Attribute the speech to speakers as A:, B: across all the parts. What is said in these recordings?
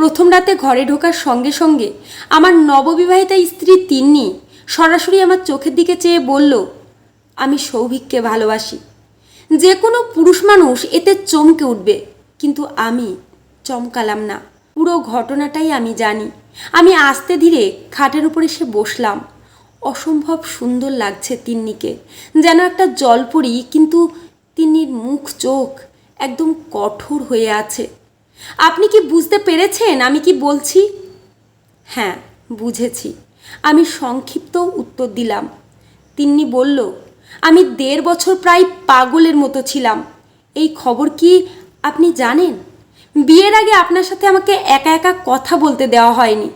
A: প্রথম রাতে ঘরে ঢোকার সঙ্গে সঙ্গে আমার নববিবাহিতা স্ত্রী তিন্নি সরাসরি আমার চোখের দিকে চেয়ে বলল, আমি সৌভিককে ভালোবাসি। যে কোনো পুরুষ মানুষ এতে চমকে উঠবে, কিন্তু আমি চমকালাম না। পুরো ঘটনাটাই আমি জানি। আমি আস্তে ধীরে খাটের উপর এসে বসলাম। অসম্ভব সুন্দর লাগছে তিন্নিকে। যেন একটা জলপরি, কিন্তু তিন্নির মুখ চোখ একদম কঠোর হয়ে আছে। আপনি কি বুঝতে পেরেছেন আমি কি বলছি? হ্যাঁ বুঝেছি। আমি সংক্ষিপ্ত উত্তর দিলাম। তিন্নি বলল, আমি দেড় বছর প্রায় পাগলের মতো ছিলাম। এই খবর কি আপনি জানেন? বিয়ের আগে আপনার সাথে আমাকে একা একা কথা বলতে দেওয়া হয়নি।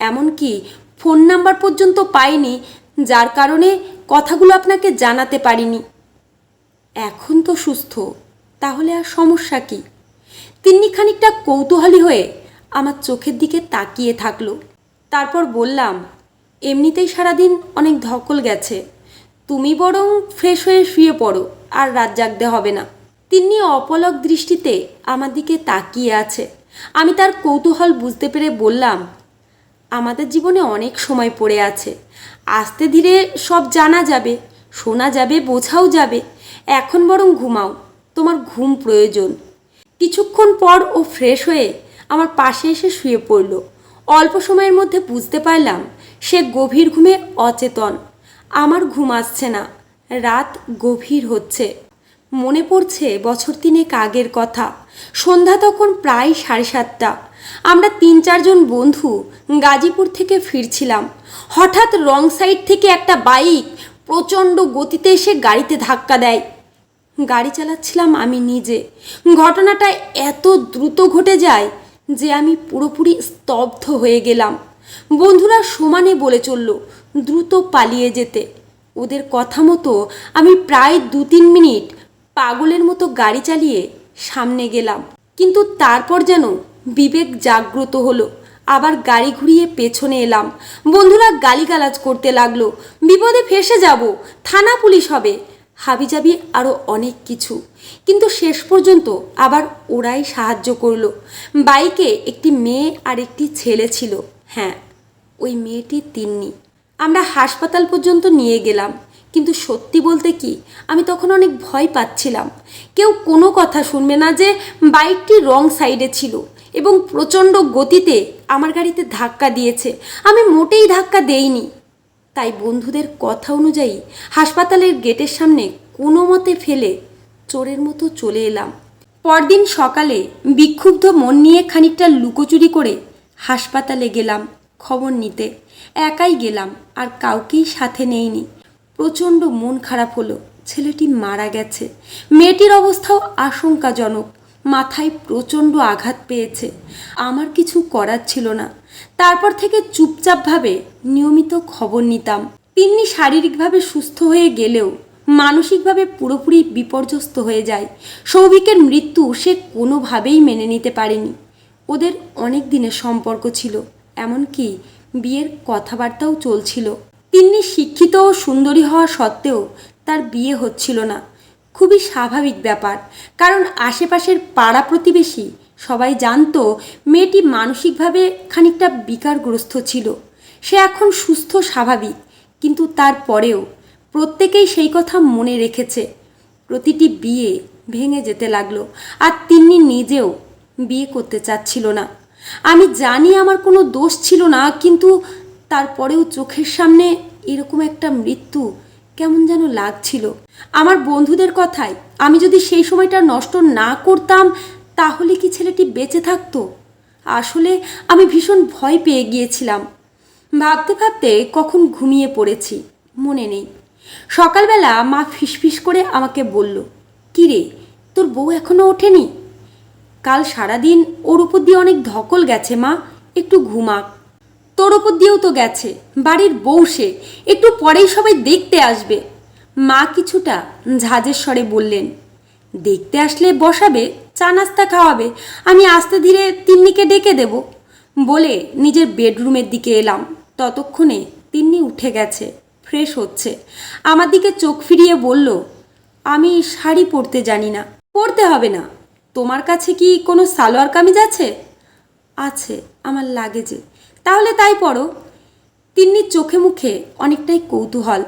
A: এমনকি ফোন নাম্বার পর্যন্ত পাইনি, যার কারণে কথাগুলো আপনাকে জানাতে পারিনি। এখন তো সুস্থ, তাহলে আর সমস্যা কি? তিন্নি খানিকটা কৌতূহলী হয়ে আমার চোখের দিকে তাকিয়ে থাকল। তারপর বললাম, এমনিতেই সারাদিন অনেক ধকল গেছে। তুমি বরং ফ্রেশ হয়ে শুয়ে পড়ো, আর রাত জাগতে হবে না। তিন্নি অপলক দৃষ্টিতে আমার দিকে তাকিয়ে আছে। আমি তার কৌতূহল বুঝতে পেরে বললাম, আমাদের জীবনে অনেক সময় পড়ে আছে। আস্তে ধীরে সব জানা যাবে, শোনা যাবে, বোঝাও যাবে। এখন বরং ঘুমাও। তোমার ঘুম প্রয়োজন। কিছুক্ষণ পর ও ফ্রেশ হয়ে আমার পাশে এসে শুয়ে পড়ল। অল্প সময়ের মধ্যে বুঝতে পারলাম সে গভীর ঘুমে অচেতন। আমার ঘুম আসছে না, রাত গভীর হচ্ছে। মনে পড়ছে বছর তিনেক আগের কথা। সন্ধ্যা তখন প্রায় সাড়ে সাতটা। আমরা তিন চারজন বন্ধু গাজীপুর থেকে ফিরছিলাম। হঠাৎ রং সাইড থেকে একটা বাইক প্রচণ্ড গতিতে এসে গাড়িতে ধাক্কা দেয়। গাড়ি চালাচ্ছিলাম আমি নিজে। ঘটনাটা এত দ্রুত ঘটে যায় যে আমি পুরোপুরি স্তব্ধ হয়ে গেলাম। বন্ধুরা সমানে বলে চলল, দ্রুত পালিয়ে যেতে। ওদের কথা মতো আমি প্রায় দু তিন মিনিট পাগলের মতো গাড়ি চালিয়ে সামনে গেলাম। কিন্তু তারপর যেন বিবেক জাগ্রত হলো। আবার গাড়ি ঘুরিয়ে পেছনে এলাম। বন্ধুরা গালিগালাজ করতে লাগল, বিপদে ফেসে যাব, থানা পুলিশ হবে। হাবিজাবি আরও অনেক কিছু। কিন্তু শেষ পর্যন্ত আবার ওরাই সাহায্য করল। বাইকে একটি মেয়ে আর একটি ছেলে ছিল। হ্যাঁ ওই মেয়েটি তিন্নি। আমরা হাসপাতাল পর্যন্ত নিয়ে গেলাম। কিন্তু সত্যি বলতে কি, আমি তখন অনেক ভয় পাচ্ছিলাম। কেউ কোনো কথা শুনবে না যে বাইকটি রং সাইডে ছিল এবং প্রচণ্ড গতিতে আমার গাড়িতে ধাক্কা দিয়েছে। আমি মোটেই ধাক্কা দেইনি। তাই বন্ধুদের কথা অনুযায়ী হাসপাতালের গেটের সামনে কোনো মতে ফেলে চোরের মতো চলে এলাম। পরদিন সকালে বিক্ষুব্ধ মন নিয়ে খানিকটা লুকোচুরি করে হাসপাতালে গেলাম খবর নিতে। একাই গেলাম, আর কাউকেই সাথে নেইনি। প্রচণ্ড মন খারাপ হলো, ছেলেটি মারা গেছে। মেয়েটির অবস্থাও আশঙ্কাজনক। মাথায় প্রচণ্ড আঘাত পেয়েছে। আমার কিছু করার ছিল না। তারপর থেকে চুপচাপভাবে নিয়মিত খবর নিতাম। তিন্নি শারীরিকভাবে সুস্থ হয়ে গেলেও মানসিকভাবে পুরোপুরি বিপর্যস্ত হয়ে যায়। সৌভিকের মৃত্যু সে কোনোভাবেই মেনে নিতে পারেনি। ওদের অনেক দিনের সম্পর্ক ছিল, এমনকি বিয়ের কথাবার্তাও চলছিল। তিন্নি শিক্ষিত ও সুন্দরী হওয়া সত্ত্বেও তার বিয়ে হচ্ছিল না। খুবই স্বাভাবিক ব্যাপার। কারণ আশেপাশের পাড়া প্রতিবেশী সবাই জানতো মেয়েটি মানসিকভাবে খানিকটা বিকারগ্রস্ত ছিল। সে এখন সুস্থ, স্বাভাবিক। কিন্তু তারপরেও প্রত্যেকেই সেই কথা মনে রেখেছে। প্রতিটি বিয়ে ভেঙে যেতে লাগল আর তিনি নিজেও বিয়ে করতে চাচ্ছিল না। আমি জানি আমার কোনো দোষ ছিল না, কিন্তু তারপরেও চোখের সামনে এরকম একটা মৃত্যু কেমন যেন লাগছিল। আমার বন্ধুদের কথায়, আমি যদি সেই সময়টা নষ্ট না করতাম, তাহলে কি ছেলেটি বেঁচে থাকতো? আসলে আমি ভীষণ ভয় পেয়ে গিয়েছিলাম। ভাবতে ভাবতে কখন ঘুমিয়ে পড়েছি, মনে নেই। সকালবেলা মা ফিসফিস করে আমাকে বলল, কিরে, তোর বউ এখনও ওঠেনি? কাল সারাদিন ওর উপর দিয়ে অনেক ধকল গেছে মা, একটু ঘুমাক তোর ওপর দিয়েও তো গেছে, বাড়ির বউ সে, একটু পরেই সবাই দেখতে আসবে। মা কিছুটা ঝাঁজের স্বরে বললেন, দেখতে আসলে বসাবে, চা নাস্তা খাওয়াবে, আমি আস্তে ধীরে তিন্নিকে ডেকে দেব। বলে নিজের বেডরুমের দিকে এলাম। ততক্ষণে তিন্নি উঠে গেছে, ফ্রেশ হচ্ছে। আমার দিকে চোখ ফিরিয়ে বলল, আমি শাড়ি পরতে জানি না, পরতে হবে না। তোমার কাছে কি কোনো সালোয়ার কামিজ আছে? আছে, আমার লাগেজে। তাহলে তাই পড়ো। তিন্নির চোখে মুখে অনেকটাই কৌতূহল।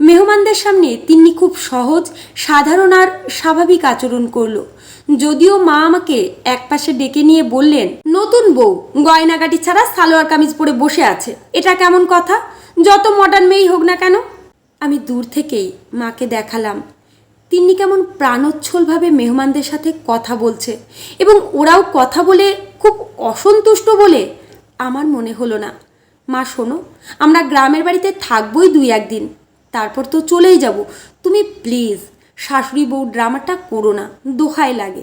A: মেহমানদের সামনে তিন্নি খুব সহজ, সাধারণ আর স্বাভাবিক আচরণ করল। যদিও মা আমাকে একপাশে ডেকে নিয়ে বললেন, নতুন বউ, গয়নাগাটি ছাড়া সালোয়ার কামিজ পরে বসে আছে। এটা কেমন কথা? যত মডার্ন মেয়েই হোক না কেন? আমি দূর থেকেই মাকে দেখালাম। তিনি কেমন প্রাণোচ্ছলভাবে মেহমানদের সাথে কথা বলছে এবং ওরাও কথা বলে খুব অসন্তুষ্ট বলে আমার মনে হলো না। মা, শোনো, আমরা গ্রামের বাড়িতে থাকবোই দুই একদিন। তারপর তো চলেই যাব। তুমি প্লিজ শাশুড়ি বউ ড্রামাটা করো না, দোহাই লাগে।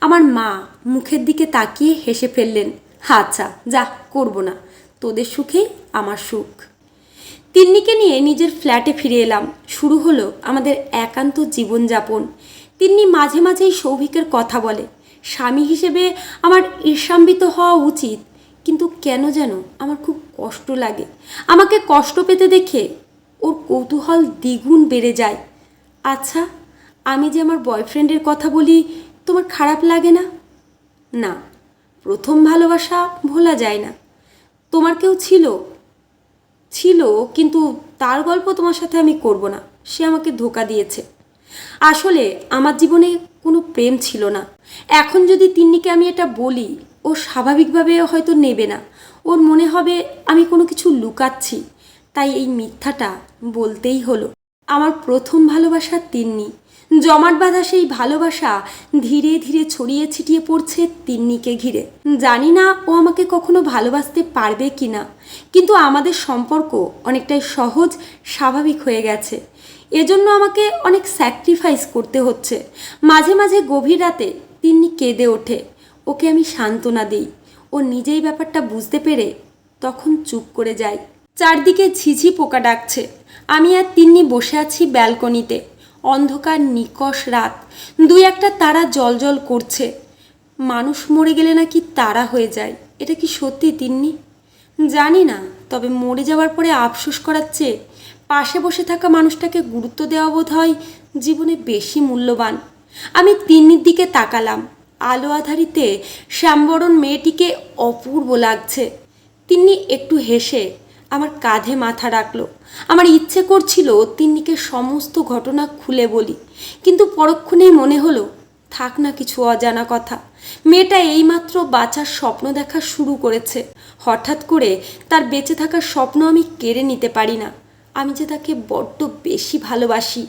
A: আমার মা মুখের দিকে তাকিয়ে হেসে ফেললেন আচ্ছা যা, করব না। তোদের সুখেই আমার সুখ। তিন্নিকে নিয়ে নিজের ফ্ল্যাটে ফিরে এলাম। শুরু হলো আমাদের একান্ত জীবনযাপন। তিন্নি মাঝে মাঝেই সৌভিকের কথা বলে। স্বামী হিসেবে আমার ঈর্ষাম্বিত হওয়া উচিত কিন্তু কেন যেন আমার খুব কষ্ট লাগে। আমাকে কষ্ট পেতে দেখে ওর কৌতূহল দ্বিগুণ বেড়ে যায়। আচ্ছা আমি যে আমার বয়ফ্রেন্ডের কথা বলি, তোমার খারাপ লাগে না? না, প্রথম ভালোবাসা ভোলা যায় না। তোমার কেউ ছিল? ছিল, কিন্তু তার গল্প তোমার সাথে আমি করব না। সে আমাকে ধোকা দিয়েছে। আসলে আমার জীবনে কোনো প্রেম ছিল না। এখন যদি তিন্নিকে আমি এটা বলি ও স্বাভাবিকভাবে হয়তো নেবে না। ওর মনে হবে, আমি কোনো কিছু লুকাচ্ছি। তাই এই মিথ্যাটা বলতেই হলো। আমার প্রথম ভালোবাসা তিন্নি। জমাট বাঁধা সেই ভালোবাসা ধীরে ধীরে ছড়িয়ে ছিটিয়ে পড়ছে তিন্নিকে ঘিরে। জানি না ও আমাকে কখনো ভালোবাসতে পারবে কি না, কিন্তু আমাদের সম্পর্ক অনেকটাই সহজ, স্বাভাবিক হয়ে গেছে। এজন্য আমাকে অনেক স্যাক্রিফাইস করতে হচ্ছে। মাঝে মাঝে গভীর রাতে তিন্নি কেঁদে ওঠে। ওকে আমি সান্ত্বনা দিই। ও নিজেই ব্যাপারটা বুঝতে পেরে তখন চুপ করে যায়। চারদিকে ঝিঝি পোকা ডাকছে। আমি আর তিন্নি বসে আছি ব্যালকনিতে। অন্ধকার নিকষ রাত। দুই একটা তারা জল করছে। মানুষ মরে গেলে নাকি তারা হয়ে যায়। এটা কি সত্যি তিন্নি? জানি না, তবে মরে যাওয়ার পরে আফসোস করার চেয়ে পাশে বসে থাকা মানুষটাকে গুরুত্ব দেওয়া বোধ হয় জীবনে বেশি মূল্যবান। আমি তিন্নির দিকে তাকালাম। আলো আধারিতে শ্যামবরণ মেয়েটিকে অপূর্ব লাগছে। তিন্নি একটু হেসে আমার কাঁধে মাথা রাখল। আমার ইচ্ছে করছিল তিন্নিকে সমস্ত ঘটনা খুলে বলি, কিন্তু পরক্ষণেই মনে হলো, থাক না কিছু অজানা কথা। মেয়েটা এইমাত্র বাঁচার স্বপ্ন দেখা শুরু করেছে। হঠাৎ করে তার বেঁচে থাকার স্বপ্ন আমি কেড়ে নিতে পারি না। আমি যে তাকে বড্ড বেশি ভালোবাসি।